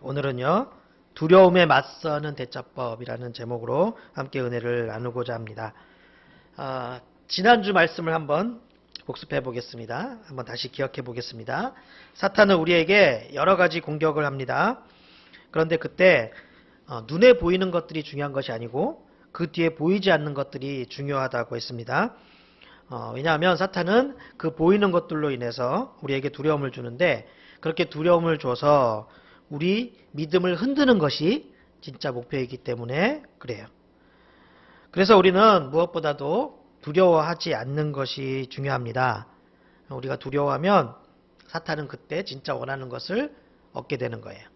오늘은요, 두려움에 맞서는 대처법이라는 제목으로 함께 은혜를 나누고자 합니다. 아, 지난주 말씀을 한번 복습해 보겠습니다. 한번 다시 기억해 보겠습니다. 사탄은 우리에게 여러 가지 공격을 합니다. 그런데 그때 어, 눈에 보이는 것들이 중요한 것이 아니고 그 뒤에 보이지 않는 것들이 중요하다고 했습니다. 어, 왜냐하면 사탄은 그 보이는 것들로 인해서 우리에게 두려움을 주는데 그렇게 두려움을 줘서 우리 믿음을 흔드는 것이 진짜 목표이기 때문에 그래요. 그래서 우리는 무엇보다도 두려워하지 않는 것이 중요합니다. 우리가 두려워하면 사탄은 그때 진짜 원하는 것을 얻게 되는 거예요.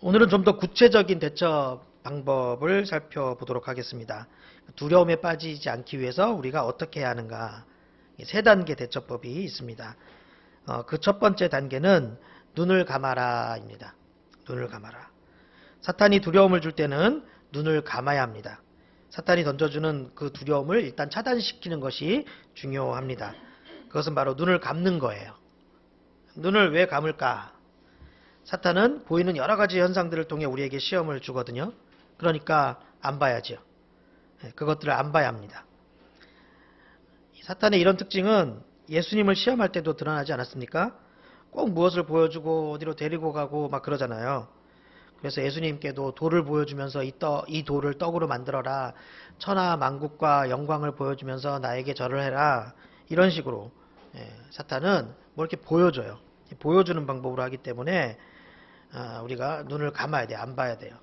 오늘은 좀 더 구체적인 대처 방법을 살펴보도록 하겠습니다. 두려움에 빠지지 않기 위해서 우리가 어떻게 해야 하는가. 세 단계 대처법이 있습니다. 어, 그첫 번째 단계는 눈을 감아라입니다. 눈을 감아라. 사탄이 두려움을 줄 때는 눈을 감아야 합니다. 사탄이 던져주는 그 두려움을 일단 차단시키는 것이 중요합니다. 그것은 바로 눈을 감는 거예요. 눈을 왜 감을까? 사탄은 보이는 여러 가지 현상들을 통해 우리에게 시험을 주거든요. 그러니까 안 봐야죠. 예, 그것들을 안 봐야 합니다. 사탄의 이런 특징은 예수님을 시험할 때도 드러나지 않았습니까? 꼭 무엇을 보여주고 어디로 데리고 가고 막 그러잖아요. 그래서 예수님께도 돌을 보여주면서 이, 떠, 이 돌을 떡으로 만들어라. 천하 만국과 영광을 보여주면서 나에게 절을 해라. 이런 식으로 예, 사탄은 뭐 이렇게 보여줘요. 보여주는 방법으로 하기 때문에 아, 우리가 눈을 감아야 돼요. 안 봐야 돼요.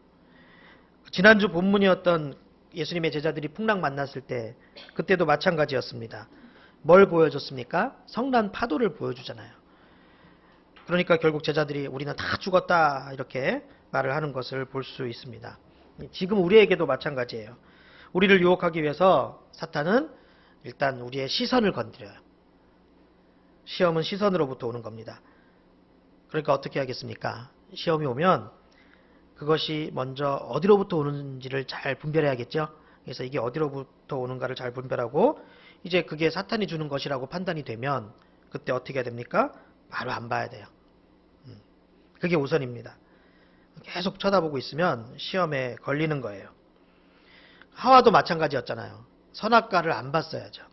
지난주 본문이었던 예수님의 제자들이 풍랑 만났을 때 그때도 마찬가지였습니다. 뭘 보여줬습니까? 성난 파도를 보여주잖아요. 그러니까 결국 제자들이 우리는 다 죽었다 이렇게 말을 하는 것을 볼 수 있습니다. 지금 우리에게도 마찬가지예요. 우리를 유혹하기 위해서 사탄은 일단 우리의 시선을 건드려요. 시험은 시선으로부터 오는 겁니다. 그러니까 어떻게 하겠습니까? 시험이 오면 그것이 먼저 어디로부터 오는지를 잘 분별해야겠죠. 그래서 이게 어디로부터 오는가를 잘 분별하고 이제 그게 사탄이 주는 것이라고 판단이 되면 그때 어떻게 해야 됩니까? 바로 안 봐야 돼요. 음, 그게 우선입니다. 계속 쳐다보고 있으면 시험에 걸리는 거예요. 하와도 마찬가지였잖아요. 선악과를 안 봤어야죠.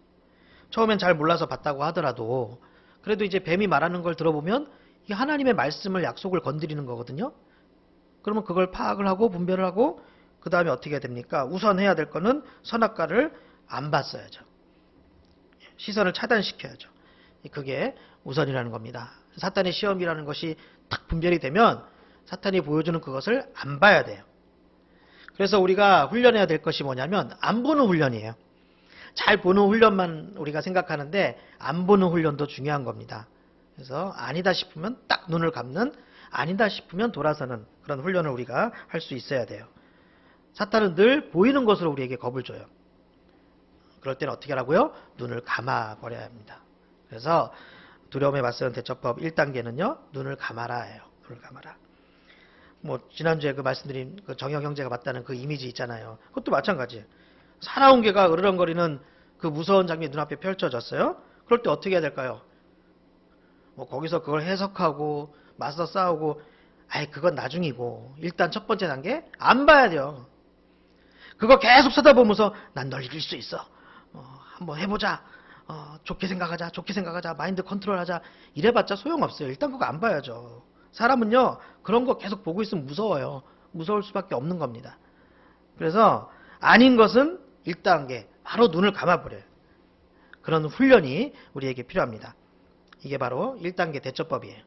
처음엔 잘 몰라서 봤다고 하더라도 그래도 이제 뱀이 말하는 걸 들어보면 이게 하나님의 말씀을 약속을 건드리는 거거든요. 그러면 그걸 파악을 하고 분별을 하고 그 다음에 어떻게 해야 됩니까? 우선 해야 될 거는 선악과를 안 봤어야죠. 시선을 차단시켜야죠. 그게 우선이라는 겁니다. 사탄의 시험이라는 것이 딱 분별이 되면 사탄이 보여주는 그것을 안 봐야 돼요. 그래서 우리가 훈련해야 될 것이 뭐냐면 안 보는 훈련이에요. 잘 보는 훈련만 우리가 생각하는데 안 보는 훈련도 중요한 겁니다. 그래서 아니다 싶으면 딱 눈을 감는 아니다 싶으면 돌아서는 그런 훈련을 우리가 할 수 있어야 돼요. 사탄은 늘 보이는 것으로 우리에게 겁을 줘요. 그럴 때는 어떻게 하라고요? 눈을 감아 버려야 합니다. 그래서 두려움에 맞서는 대처법 1단계는요. 눈을 감아라예요. 눈을 감아라. 뭐 지난주에 그 말씀드린 그 정영 형제가 봤다는 그 이미지 있잖아요. 그것도 마찬가지예요. 사나운 개가 으르렁거리는 그 무서운 장면이 눈앞에 펼쳐졌어요. 그럴 때 어떻게 해야 될까요? 뭐 거기서 그걸 해석하고 맞서 싸우고 아이 그건 나중이고 일단 첫 번째 단계 안 봐야 돼요. 그거 계속 쳐다보면서 난 널 이길 수 있어. 어, 한번 해보자. 어, 좋게 생각하자. 좋게 생각하자. 마인드 컨트롤하자. 이래봤자 소용없어요. 일단 그거 안 봐야죠. 사람은요 그런 거 계속 보고 있으면 무서워요. 무서울 수밖에 없는 겁니다. 그래서 아닌 것은 1단계 바로 눈을 감아버려요. 그런 훈련이 우리에게 필요합니다. 이게 바로 1단계 대처법이에요.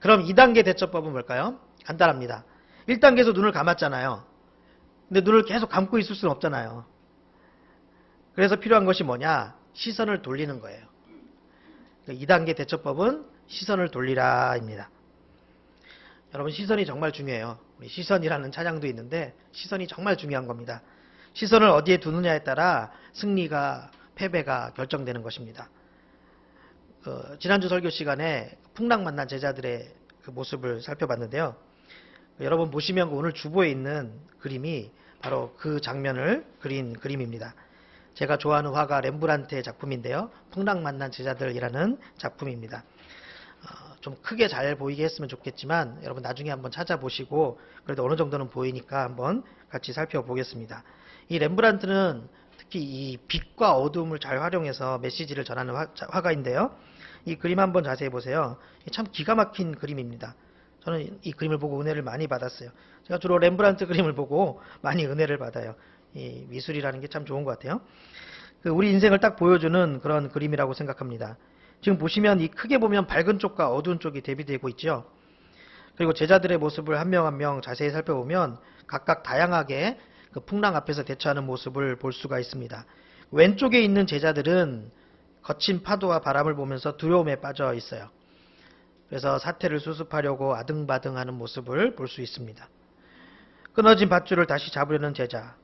그럼 2단계 대처법은 뭘까요? 간단합니다. 1단계에서 눈을 감았잖아요. 근데 눈을 계속 감고 있을 수는 없잖아요. 그래서 필요한 것이 뭐냐? 시선을 돌리는 거예요. 2단계 대처법은 시선을 돌리라입니다. 여러분 시선이 정말 중요해요. 시선이라는 찬양도 있는데 시선이 정말 중요한 겁니다. 시선을 어디에 두느냐에 따라 승리가 패배가 결정되는 것입니다. 그 지난주 설교 시간에 풍랑 만난 제자들의 그 모습을 살펴봤는데요. 여러분 보시면 오늘 주보에 있는 그림이 바로 그 장면을 그린 그림입니다. 제가 좋아하는 화가 렘브란트의 작품인데요. 풍랑 만난 제자들이라는 작품입니다. 어, 좀 크게 잘 보이게 했으면 좋겠지만 여러분 나중에 한번 찾아보시고 그래도 어느 정도는 보이니까 한번 같이 살펴보겠습니다. 이 렘브란트는 특히 이 빛과 어둠을 잘 활용해서 메시지를 전하는 화, 가인데요 이 그림 한번 자세히 보세요. 참 기가 막힌 그림입니다. 저는 이 그림을 보고 은혜를 많이 받았어요. 제가 주로 렘브란트 그림을 보고 많이 은혜를 받아요. 이 미술이라는 게 참 좋은 것 같아요. 그 우리 인생을 딱 보여주는 그런 그림이라고 생각합니다. 지금 보시면 이 크게 보면 밝은 쪽과 어두운 쪽이 대비되고 있죠. 그리고 제자들의 모습을 한 명 한 명 자세히 살펴보면 각각 다양하게 그 풍랑 앞에서 대처하는 모습을 볼 수가 있습니다. 왼쪽에 있는 제자들은 거친 파도와 바람을 보면서 두려움에 빠져 있어요. 그래서 사태를 수습하려고 아등바등하는 모습을 볼 수 있습니다. 끊어진 밧줄을 다시 잡으려는 제자,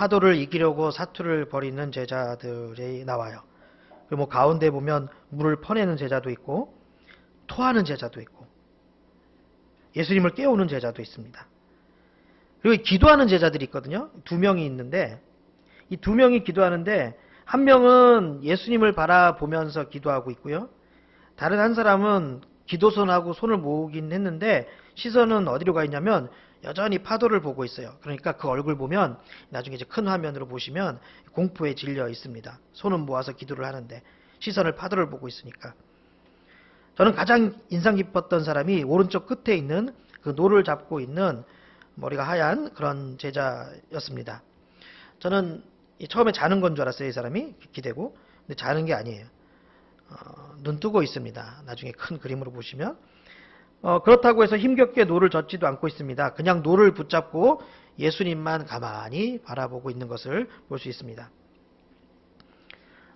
파도를 이기려고 사투를 벌이는 제자들이 나와요. 그리고 뭐 가운데 보면 물을 퍼내는 제자도 있고 토하는 제자도 있고 예수님을 깨우는 제자도 있습니다. 그리고 기도하는 제자들이 있거든요. 두 명이 있는데 이 두 명이 기도하는데 한 명은 예수님을 바라보면서 기도하고 있고요. 다른 한 사람은 기도선하고 손을 모으긴 했는데 시선은 어디로 가 있냐면 여전히 파도를 보고 있어요. 그러니까 그 얼굴 보면 나중에 이제 큰 화면으로 보시면 공포에 질려 있습니다. 손은 모아서 기도를 하는데 시선을 파도를 보고 있으니까. 저는 가장 인상 깊었던 사람이 오른쪽 끝에 있는 그 노를 잡고 있는 머리가 하얀 그런 제자였습니다. 저는 이 처음에 자는 건 줄 알았어요, 이 사람이 기대고. 근데 자는 게 아니에요. 어, 눈 뜨고 있습니다. 나중에 큰 그림으로 보시면. 어, 그렇다고 해서 힘겹게 노를 젓지도 않고 있습니다. 그냥 노를 붙잡고 예수님만 가만히 바라보고 있는 것을 볼 수 있습니다.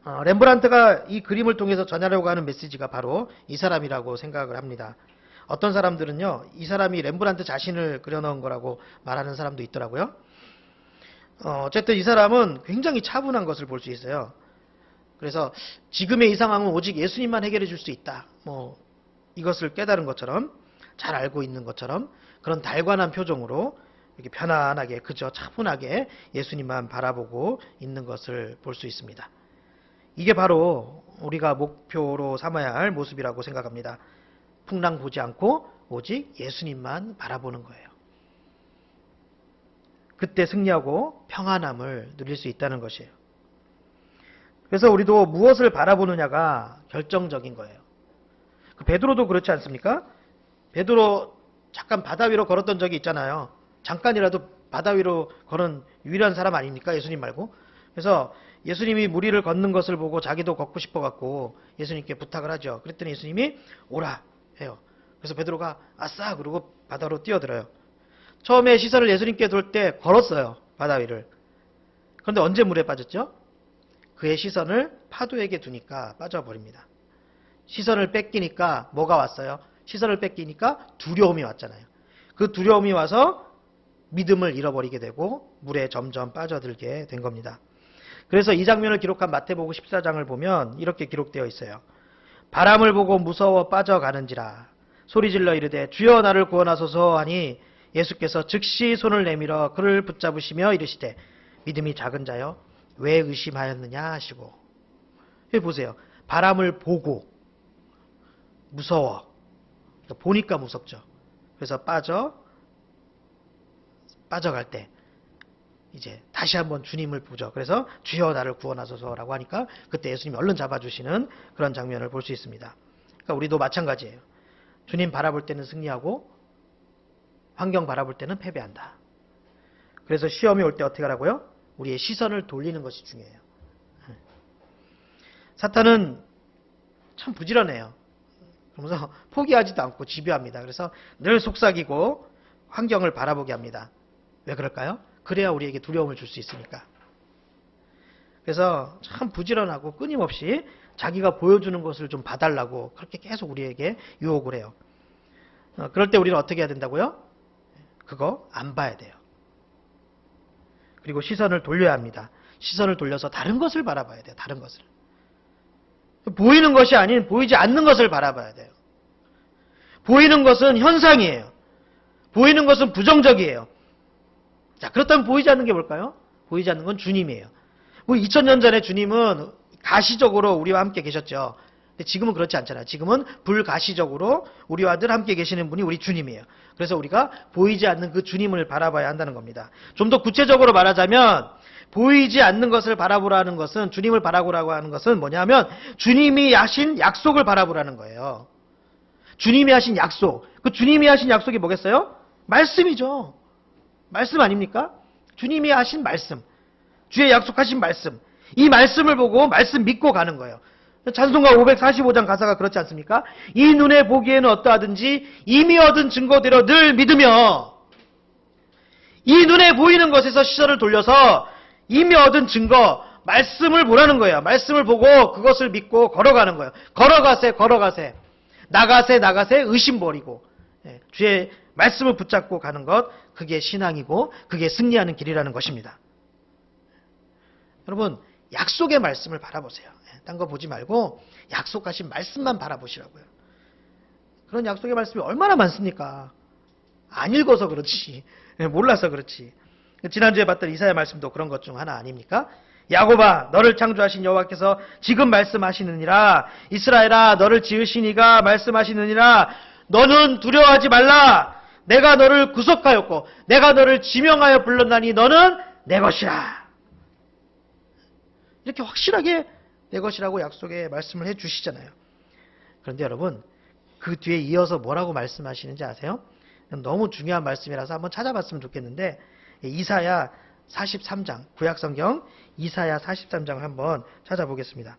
어, 렘브란트가 이 그림을 통해서 전하려고 하는 메시지가 바로 이 사람이라고 생각을 합니다. 어떤 사람들은요, 이 사람이 렘브란트 자신을 그려놓은 거라고 말하는 사람도 있더라고요. 어, 어쨌든 이 사람은 굉장히 차분한 것을 볼 수 있어요. 그래서 지금의 이 상황은 오직 예수님만 해결해 줄 수 있다. 뭐 이것을 깨달은 것처럼 잘 알고 있는 것처럼 그런 달관한 표정으로 이렇게 편안하게 그저 차분하게 예수님만 바라보고 있는 것을 볼 수 있습니다. 이게 바로 우리가 목표로 삼아야 할 모습이라고 생각합니다. 풍랑 보지 않고 오직 예수님만 바라보는 거예요. 그때 승리하고 평안함을 누릴 수 있다는 것이에요. 그래서 우리도 무엇을 바라보느냐가 결정적인 거예요. 그 베드로도 그렇지 않습니까? 베드로 잠깐 바다 위로 걸었던 적이 있잖아요. 잠깐이라도 바다 위로 걸은 유일한 사람 아닙니까? 예수님 말고. 그래서 예수님이 무리를 걷는 것을 보고 자기도 걷고 싶어 갖고 예수님께 부탁을 하죠. 그랬더니 예수님이 오라 해요. 그래서 베드로가 아싸 그러고 바다로 뛰어들어요. 처음에 시선을 예수님께 둘때 걸었어요. 바다 위를. 그런데 언제 물에 빠졌죠? 그의 시선을 파도에게 두니까 빠져버립니다. 시선을 뺏기니까 뭐가 왔어요? 시선을 뺏기니까 두려움이 왔잖아요. 그 두려움이 와서 믿음을 잃어버리게 되고 물에 점점 빠져들게 된 겁니다. 그래서 이 장면을 기록한 마태복음 14장을 보면 이렇게 기록되어 있어요. 바람을 보고 무서워 빠져가는지라 소리질러 이르되 주여 나를 구원하소서 하니 예수께서 즉시 손을 내밀어 그를 붙잡으시며 이르시되 믿음이 작은 자여 왜 의심하였느냐 하시고 여기 보세요. 바람을 보고 무서워 그러니까 보니까 무섭죠. 그래서 빠져 빠져갈 때 이제 다시 한번 주님을 보죠. 그래서 주여 나를 구원하소서라고 하니까 그때 예수님이 얼른 잡아주시는 그런 장면을 볼 수 있습니다. 그러니까 우리도 마찬가지예요. 주님 바라볼 때는 승리하고 환경 바라볼 때는 패배한다. 그래서 시험이 올 때 어떻게 하라고요? 우리의 시선을 돌리는 것이 중요해요. 사탄은 참 부지런해요. 그러면서 포기하지도 않고 집요합니다. 그래서 늘 속삭이고 환경을 바라보게 합니다. 왜 그럴까요? 그래야 우리에게 두려움을 줄 수 있으니까. 그래서 참 부지런하고 끊임없이 자기가 보여주는 것을 좀 봐달라고 그렇게 계속 우리에게 유혹을 해요. 어, 그럴 때 우리는 어떻게 해야 된다고요? 그거 안 봐야 돼요. 그리고 시선을 돌려야 합니다. 시선을 돌려서 다른 것을 바라봐야 돼요. 다른 것을. 보이는 것이 아닌 보이지 않는 것을 바라봐야 돼요. 보이는 것은 현상이에요. 보이는 것은 부정적이에요. 자, 그렇다면 보이지 않는 게 뭘까요? 보이지 않는 건 주님이에요. 뭐 2000년 전에 주님은 가시적으로 우리와 함께 계셨죠. 근데 지금은 그렇지 않잖아요. 지금은 불가시적으로 우리와 늘 함께 계시는 분이 우리 주님이에요. 그래서 우리가 보이지 않는 그 주님을 바라봐야 한다는 겁니다. 좀 더 구체적으로 말하자면 보이지 않는 것을 바라보라는 것은 주님을 바라보라고 하는 것은 뭐냐면 주님이 하신 약속을 바라보라는 거예요. 주님이 하신 약속. 그 주님이 하신 약속이 뭐겠어요? 말씀이죠. 말씀 아닙니까? 주님이 하신 말씀. 주의 약속하신 말씀. 이 말씀을 보고 말씀 믿고 가는 거예요. 찬송가 545장 가사가 그렇지 않습니까? 이 눈에 보기에는 어떠하든지 이미 얻은 증거대로 늘 믿으며 이 눈에 보이는 것에서 시선을 돌려서 이미 얻은 증거, 말씀을 보라는 거예요. 말씀을 보고 그것을 믿고 걸어가는 거예요. 걸어가세, 걸어가세. 나가세, 나가세, 의심 버리고. 예, 주의 말씀을 붙잡고 가는 것, 그게 신앙이고, 그게 승리하는 길이라는 것입니다. 여러분, 약속의 말씀을 바라보세요. 예, 딴거 보지 말고, 약속하신 말씀만 바라보시라고요. 그런 약속의 말씀이 얼마나 많습니까? 안 읽어서 그렇지. 예, 몰라서 그렇지. 지난주에 봤던 이사야 말씀도 그런 것 중 하나 아닙니까? 야곱아 너를 창조하신 여호와께서 지금 말씀하시느니라 이스라엘아 너를 지으신 이가 말씀하시느니라 너는 두려워하지 말라 내가 너를 구속하였고 내가 너를 지명하여 불렀나니 너는 내 것이라 이렇게 확실하게 내 것이라고 약속의 말씀을 해 주시잖아요. 그런데 여러분 그 뒤에 이어서 뭐라고 말씀하시는지 아세요? 너무 중요한 말씀이라서 한번 찾아봤으면 좋겠는데 이사야 43장 구약성경 이사야 43장을 한번 찾아보겠습니다.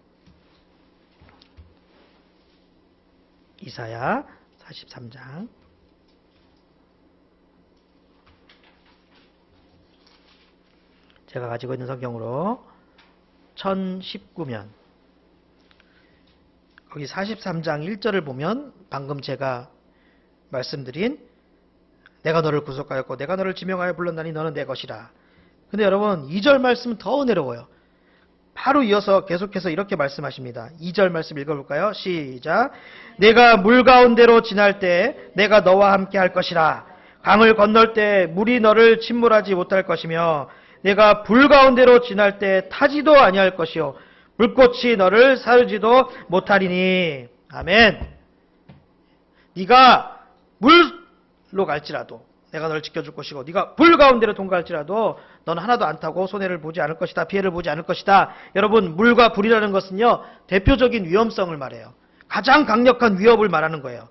이사야 43장 제가 가지고 있는 성경으로 1019면 거기 43장 1절을 보면 방금 제가 말씀드린 내가 너를 구속하였고 내가 너를 지명하여 불렀나니 너는 내 것이라. 근데 여러분 2절 말씀은 더 은혜로워요. 바로 이어서 계속해서 이렇게 말씀하십니다. 2절 말씀 읽어볼까요? 시작. 내가 물 가운데로 지날 때 내가 너와 함께 할 것이라. 강을 건널 때 물이 너를 침몰하지 못할 것이며 내가 불 가운데로 지날 때 타지도 아니할 것이요 불꽃이 너를 사르지도 못하리니. 아멘. 네가 물 로 갈지라도 내가 너를 지켜줄 것이고 네가 불 가운데로 통과할지라도 너는 하나도 안 타고 손해를 보지 않을 것이다. 피해를 보지 않을 것이다. 여러분 물과 불이라는 것은요. 대표적인 위험성을 말해요. 가장 강력한 위협을 말하는 거예요.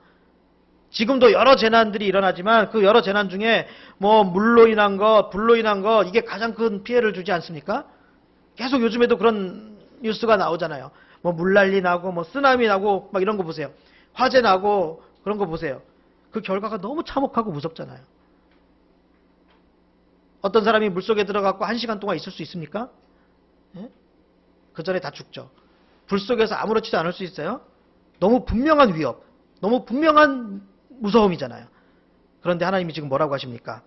지금도 여러 재난들이 일어나지만 그 여러 재난 중에 뭐 물로 인한 거, 불로 인한 거 이게 가장 큰 피해를 주지 않습니까? 계속 요즘에도 그런 뉴스가 나오잖아요. 뭐 물난리 나고 뭐 쓰나미 나고 막 이런 거 보세요. 화재 나고 그런 거 보세요. 그 결과가 너무 참혹하고 무섭잖아요. 어떤 사람이 물속에 들어갔고 한 시간 동안 있을 수 있습니까? 예? 그 전에 다 죽죠. 불 속에서 아무렇지도 않을 수 있어요? 너무 분명한 위협, 너무 분명한 무서움이잖아요. 그런데 하나님이 지금 뭐라고 하십니까?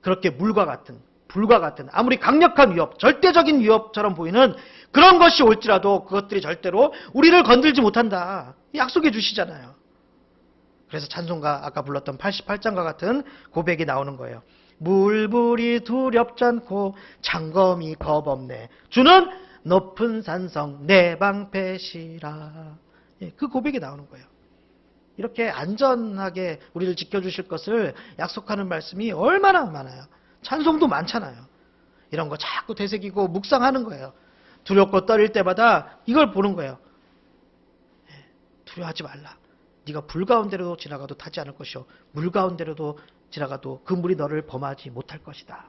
그렇게 물과 같은, 불과 같은, 아무리 강력한 위협, 절대적인 위협처럼 보이는 그런 것이 올지라도 그것들이 절대로 우리를 건들지 못한다. 약속해 주시잖아요. 그래서 찬송가 아까 불렀던 88장과 같은 고백이 나오는 거예요. 물불이 두렵지 않고 창검이 겁없네. 주는 높은 산성 내 방패시라. 예, 그 고백이 나오는 거예요. 이렇게 안전하게 우리를 지켜주실 것을 약속하는 말씀이 얼마나 많아요. 찬송도 많잖아요. 이런 거 자꾸 되새기고 묵상하는 거예요. 두렵고 떨릴 때마다 이걸 보는 거예요. 예, 두려워하지 말라. 네가 불 가운데로도 지나가도 타지 않을 것이요 물 가운데로도 지나가도 그 물이 너를 범하지 못할 것이다.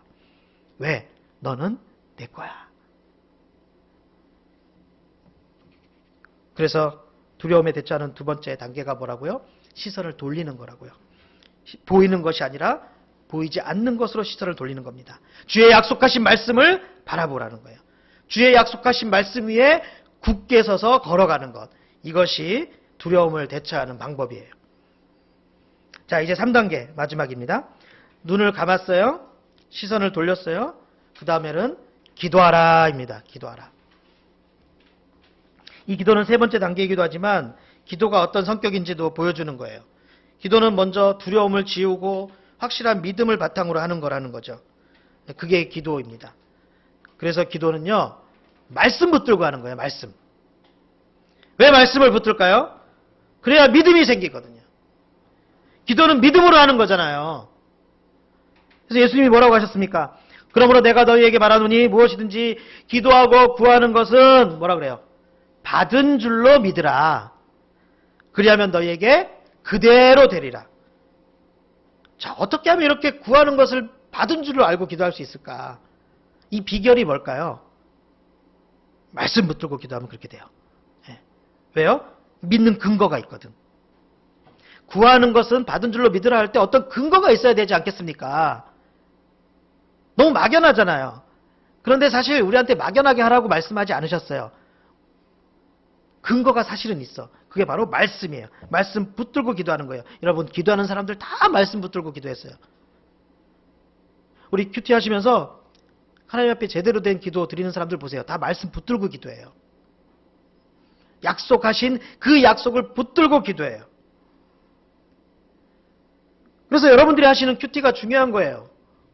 왜? 너는 내 거야. 그래서 두려움에 대처하는 두 번째 단계가 뭐라고요? 시선을 돌리는 거라고요. 보이는 것이 아니라 보이지 않는 것으로 시선을 돌리는 겁니다. 주의 약속하신 말씀을 바라보라는 거예요. 주의 약속하신 말씀 위에 굳게 서서 걸어가는 것. 이것이 두려움을 대처하는 방법이에요. 자, 이제 3단계 마지막입니다. 눈을 감았어요. 시선을 돌렸어요. 그 다음에는 기도하라입니다. 기도하라. 이 기도는 세 번째 단계이기도 하지만 기도가 어떤 성격인지도 보여주는 거예요. 기도는 먼저 두려움을 지우고 확실한 믿음을 바탕으로 하는 거라는 거죠. 그게 기도입니다. 그래서 기도는요, 말씀 붙들고 하는 거예요, 말씀. 왜 말씀을 붙들까요? 그래야 믿음이 생기거든요. 기도는 믿음으로 하는 거잖아요. 그래서 예수님이 뭐라고 하셨습니까? 그러므로 내가 너희에게 말하노니 무엇이든지 기도하고 구하는 것은 뭐라 그래요? 받은 줄로 믿으라. 그리하면 너희에게 그대로 되리라. 자, 어떻게 하면 이렇게 구하는 것을 받은 줄로 알고 기도할 수 있을까? 이 비결이 뭘까요? 말씀 붙들고 기도하면 그렇게 돼요. 예. 왜요? 믿는 근거가 있거든. 구하는 것은 받은 줄로 믿으라 할 때 어떤 근거가 있어야 되지 않겠습니까? 너무 막연하잖아요. 그런데 사실 우리한테 막연하게 하라고 말씀하지 않으셨어요. 근거가 사실은 있어. 그게 바로 말씀이에요. 말씀 붙들고 기도하는 거예요. 여러분, 기도하는 사람들 다 말씀 붙들고 기도했어요. 우리 큐티 하시면서 하나님 앞에 제대로 된 기도 드리는 사람들 보세요. 다 말씀 붙들고 기도해요. 약속하신 그 약속을 붙들고 기도해요. 그래서 여러분들이 하시는 큐티가 중요한 거예요.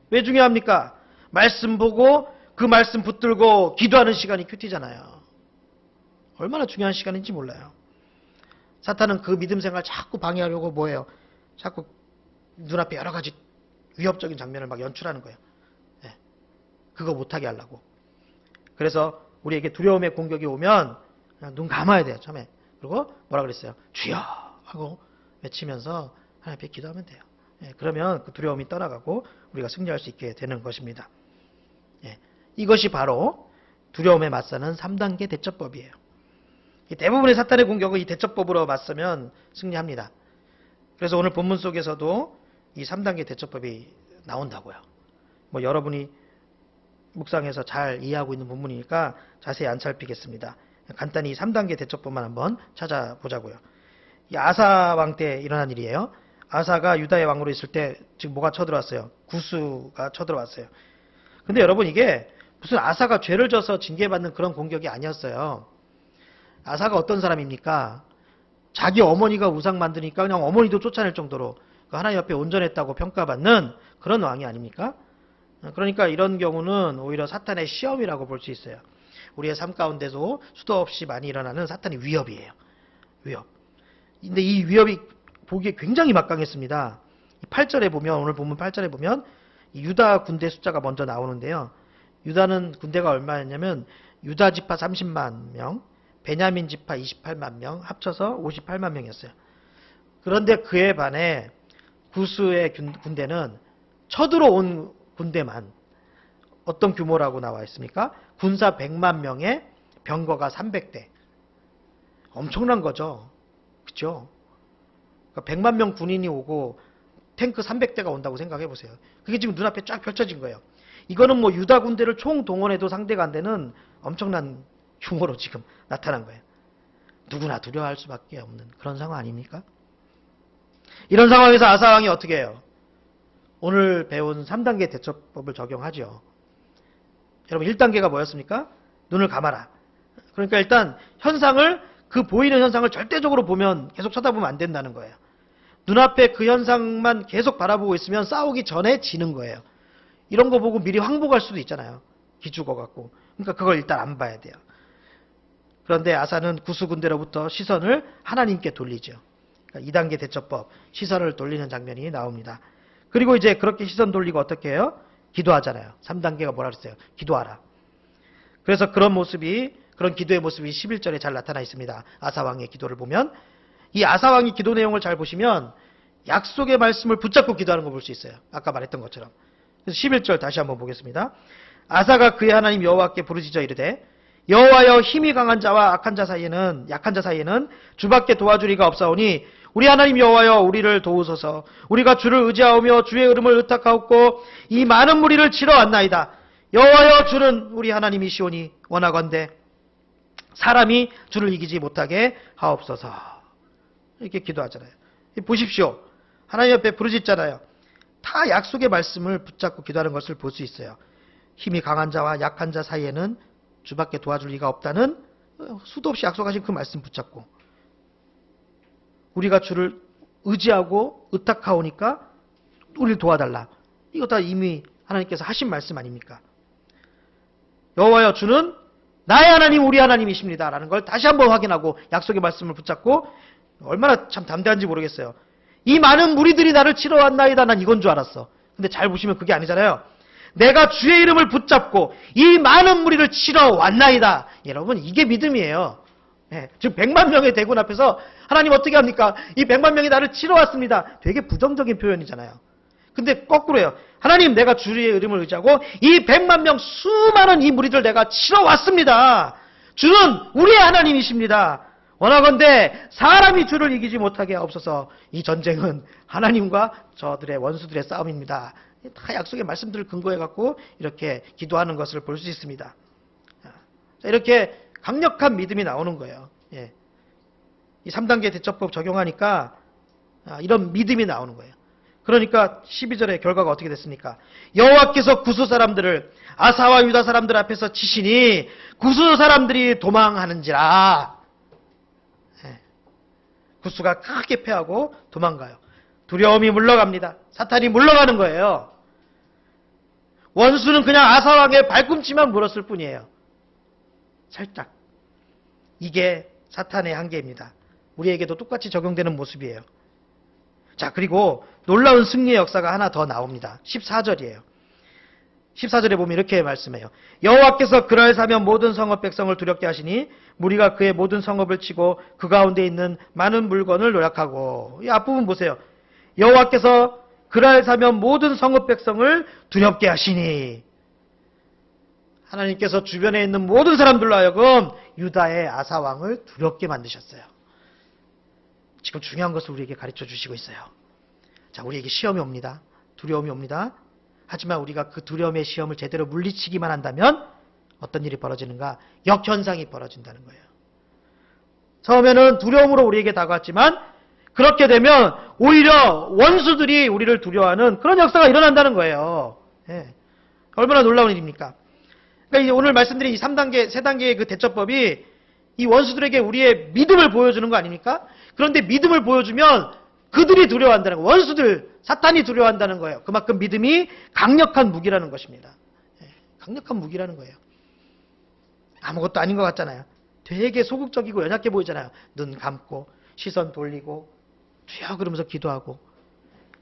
왜 중요합니까? 말씀 보고 그 말씀 붙들고 기도하는 시간이 큐티잖아요. 얼마나 중요한 시간인지 몰라요. 사탄은 그 믿음 생활 자꾸 방해하려고 뭐예요? 자꾸 눈앞에 여러 가지 위협적인 장면을 막 연출하는 거예요. 예. 그거 못하게 하려고. 그래서 우리에게 두려움의 공격이 오면 눈 감아야 돼요, 처음에. 그리고 뭐라 그랬어요? 주여! 하고 외치면서 하나님 앞에 기도하면 돼요. 예, 그러면 그 두려움이 떠나가고 우리가 승리할 수 있게 되는 것입니다. 예, 이것이 바로 두려움에 맞서는 3단계 대처법이에요. 이 대부분의 사탄의 공격은 이 대처법으로 맞서면 승리합니다. 그래서 오늘 본문 속에서도 이 3단계 대처법이 나온다고요. 뭐 여러분이 묵상해서 잘 이해하고 있는 본문이니까 자세히 안 살피겠습니다. 간단히 3단계 대처법만 한번 찾아보자고요. 이 아사 왕 때 일어난 일이에요. 아사가 유다의 왕으로 있을 때 지금 뭐가 쳐들어왔어요? 구수가 쳐들어왔어요. 근데 여러분 이게 무슨 아사가 죄를 져서 징계받는 그런 공격이 아니었어요. 아사가 어떤 사람입니까? 자기 어머니가 우상 만드니까 그냥 어머니도 쫓아낼 정도로 그 하나님 옆에 온전했다고 평가받는 그런 왕이 아닙니까? 그러니까 이런 경우는 오히려 사탄의 시험이라고 볼 수 있어요. 우리의 삶 가운데도 수도 없이 많이 일어나는 사탄의 위협이에요. 위협. 근데 이 위협이 보기에 굉장히 막강했습니다. 8절에 보면 오늘 보면 8절에 보면 유다 군대 숫자가 먼저 나오는데요. 유다는 군대가 얼마였냐면 유다 지파 30만 명, 베냐민 지파 28만 명 합쳐서 58만 명이었어요. 그런데 그에 반해 구스의 군대는 쳐들어온 군대만 어떤 규모라고 나와 있습니까? 군사 100만 명에 병거가 300대. 엄청난 거죠. 그죠? 그러니까 100만 명 군인이 오고 탱크 300대가 온다고 생각해 보세요. 그게 지금 눈앞에 쫙 펼쳐진 거예요. 이거는 뭐 유다 군대를 총 동원해도 상대가 안 되는 엄청난 규모로 지금 나타난 거예요. 누구나 두려워할 수밖에 없는 그런 상황 아닙니까? 이런 상황에서 아사왕이 어떻게 해요? 오늘 배운 3단계 대처법을 적용하죠. 여러분 1단계가 뭐였습니까? 눈을 감아라. 그러니까 일단 현상을 그 보이는 현상을 절대적으로 보면 계속 쳐다보면 안 된다는 거예요. 눈앞에 그 현상만 계속 바라보고 있으면 싸우기 전에 지는 거예요. 이런 거 보고 미리 항복할 수도 있잖아요. 기죽어 갖고. 그러니까 그걸 일단 안 봐야 돼요. 그런데 아사는 구수 군대로부터 시선을 하나님께 돌리죠. 그러니까 2단계 대처법, 시선을 돌리는 장면이 나옵니다. 그리고 이제 그렇게 시선 돌리고 어떻게 해요? 기도하잖아요. 3단계가 뭐라 그랬어요? 기도하라. 그래서 그런 모습이 그런 기도의 모습이 11절에 잘 나타나 있습니다. 아사왕의 기도를 보면 이 아사왕의 기도 내용을 잘 보시면 약속의 말씀을 붙잡고 기도하는 거볼수 있어요. 아까 말했던 것처럼. 그래서 11절 다시 한번 보겠습니다. 아사가 그의 하나님 여호와께 부르짖어 이르되 여호와여 힘이 강한 자와 악한 자 사이에는 약한 자 사이에는 주밖에 도와주리가 없사오니 우리 하나님 여호와여 우리를 도우소서. 우리가 주를 의지하오며 주의 이름을 의탁하옵고 이 많은 무리를 치러 왔나이다. 여호와여 주는 우리 하나님이시오니 원하건대 사람이 주를 이기지 못하게 하옵소서. 이렇게 기도하잖아요. 보십시오. 하나님 옆에 부르짖잖아요. 다 약속의 말씀을 붙잡고 기도하는 것을 볼 수 있어요. 힘이 강한 자와 약한 자 사이에는 주밖에 도와줄 리가 없다는 수도 없이 약속하신 그 말씀 붙잡고 우리가 주를 의지하고 의탁하오니까 우리를 도와달라. 이거 다 이미 하나님께서 하신 말씀 아닙니까? 여호와여 주는 나의 하나님 우리 하나님이십니다라는 걸 다시 한번 확인하고 약속의 말씀을 붙잡고 얼마나 참 담대한지 모르겠어요. 이 많은 무리들이 나를 치러 왔나이다 난 이건 줄 알았어. 근데 잘 보시면 그게 아니잖아요. 내가 주의 이름을 붙잡고 이 많은 무리를 치러 왔나이다. 여러분 이게 믿음이에요. 예, 지금 100만 명의 대군 앞에서 하나님 어떻게 합니까? 이 100만 명이 나를 치러 왔습니다. 되게 부정적인 표현이잖아요. 근데 거꾸로요. 하나님 내가 주의 이름을 의지하고 이 100만 명 수많은 이 무리들 내가 치러 왔습니다. 주는 우리의 하나님이십니다. 원하건대 사람이 주를 이기지 못하게 하옵소서. 이 전쟁은 하나님과 저들의 원수들의 싸움입니다. 다 약속의 말씀들을 근거해 갖고 이렇게 기도하는 것을 볼 수 있습니다. 자, 이렇게 강력한 믿음이 나오는 거예요. 예. 이 3단계 대처법 적용하니까 아, 이런 믿음이 나오는 거예요. 그러니까 12절의 결과가 어떻게 됐습니까? 여호와께서 구수 사람들을 아사와 유다 사람들 앞에서 치시니 구수 사람들이 도망하는지라. 예. 구수가 크게 패하고 도망가요. 두려움이 물러갑니다. 사탄이 물러가는 거예요. 원수는 그냥 아사왕의 발꿈치만 물었을 뿐이에요. 살짝. 이게 사탄의 한계입니다. 우리에게도 똑같이 적용되는 모습이에요. 자, 그리고 놀라운 승리의 역사가 하나 더 나옵니다. 14절이에요. 14절에 보면 이렇게 말씀해요. 여호와께서 그날 사면 모든 성읍 백성을 두렵게 하시니 무리가 그의 모든 성읍을 치고 그 가운데 있는 많은 물건을 노력하고 이 앞부분 보세요. 여호와께서 그날 사면 모든 성읍 백성을 두렵게 하시니 하나님께서 주변에 있는 모든 사람들로 하여금 유다의 아사 왕을 두렵게 만드셨어요. 지금 중요한 것을 우리에게 가르쳐 주시고 있어요. 자, 우리에게 시험이 옵니다. 두려움이 옵니다. 하지만 우리가 그 두려움의 시험을 제대로 물리치기만 한다면 어떤 일이 벌어지는가? 역현상이 벌어진다는 거예요. 처음에는 두려움으로 우리에게 다가왔지만 그렇게 되면 오히려 원수들이 우리를 두려워하는 그런 역사가 일어난다는 거예요. 예. 얼마나 놀라운 일입니까? 그러니까 오늘 말씀드린 이 3단계, 3단계의 그 대처법이 이 원수들에게 우리의 믿음을 보여주는 거 아닙니까? 그런데 믿음을 보여주면 그들이 두려워한다는 거예요. 원수들, 사탄이 두려워한다는 거예요. 그만큼 믿음이 강력한 무기라는 것입니다. 예, 강력한 무기라는 거예요. 아무것도 아닌 것 같잖아요. 되게 소극적이고 연약해 보이잖아요. 눈 감고 시선 돌리고 주여 그러면서 기도하고.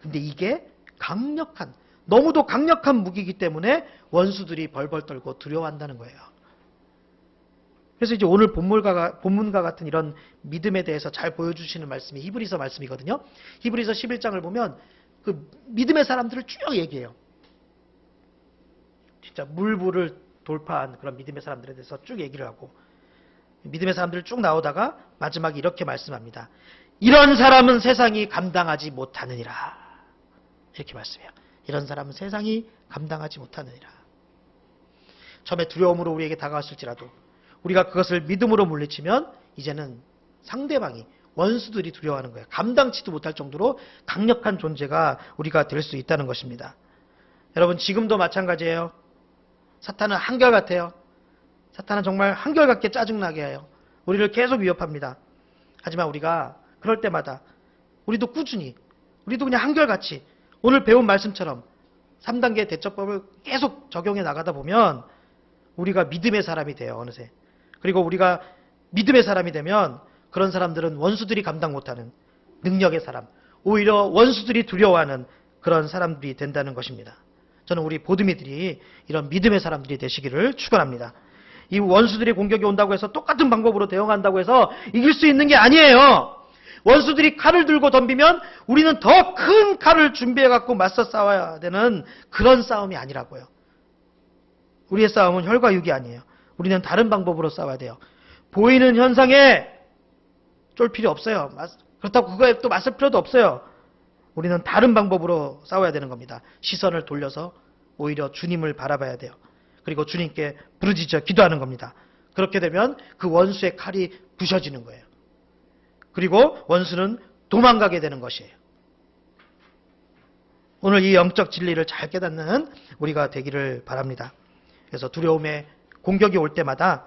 근데 이게 강력한 너무도 강력한 무기이기 때문에 원수들이 벌벌 떨고 두려워한다는 거예요. 그래서 이제 오늘 본문과, 본문과 같은 이런 믿음에 대해서 잘 보여주시는 말씀이 히브리서 말씀이거든요. 히브리서 11장을 보면 그 믿음의 사람들을 쭉 얘기해요. 진짜 물불을 돌파한 그런 믿음의 사람들에 대해서 쭉 얘기를 하고 믿음의 사람들 쭉 나오다가 마지막에 이렇게 말씀합니다. 이런 사람은 세상이 감당하지 못하느니라. 이렇게 말씀해요. 이런 사람은 세상이 감당하지 못하느니라. 처음에 두려움으로 우리에게 다가왔을지라도 우리가 그것을 믿음으로 물리치면 이제는 상대방이 원수들이 두려워하는 거예요. 감당치도 못할 정도로 강력한 존재가 우리가 될 수 있다는 것입니다. 여러분 지금도 마찬가지예요. 사탄은 한결같아요. 사탄은 정말 한결같게 짜증나게 해요. 우리를 계속 위협합니다. 하지만 우리가 그럴 때마다 우리도 꾸준히 우리도 그냥 한결같이 오늘 배운 말씀처럼 3단계 대처법을 계속 적용해 나가다 보면 우리가 믿음의 사람이 돼요. 어느새. 그리고 우리가 믿음의 사람이 되면 그런 사람들은 원수들이 감당 못하는 능력의 사람, 오히려 원수들이 두려워하는 그런 사람들이 된다는 것입니다. 저는 우리 보드미들이 이런 믿음의 사람들이 되시기를 축원합니다. 이 원수들이 공격이 온다고 해서 똑같은 방법으로 대응한다고 해서 이길 수 있는 게 아니에요. 원수들이 칼을 들고 덤비면 우리는 더 큰 칼을 준비해 갖고 맞서 싸워야 되는 그런 싸움이 아니라고요. 우리의 싸움은 혈과 육이 아니에요. 우리는 다른 방법으로 싸워야 돼요. 보이는 현상에 쫄 필요 없어요. 그렇다고 그거에 또 맞설 필요도 없어요. 우리는 다른 방법으로 싸워야 되는 겁니다. 시선을 돌려서 오히려 주님을 바라봐야 돼요. 그리고 주님께 부르짖어 기도하는 겁니다. 그렇게 되면 그 원수의 칼이 부셔지는 거예요. 그리고 원수는 도망가게 되는 것이에요. 오늘 이 영적 진리를 잘 깨닫는 우리가 되기를 바랍니다. 그래서 두려움에 공격이 올 때마다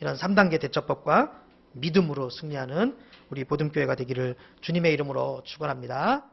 이런 3단계 대처법과 믿음으로 승리하는 우리 보듬교회가 되기를 주님의 이름으로 축원합니다.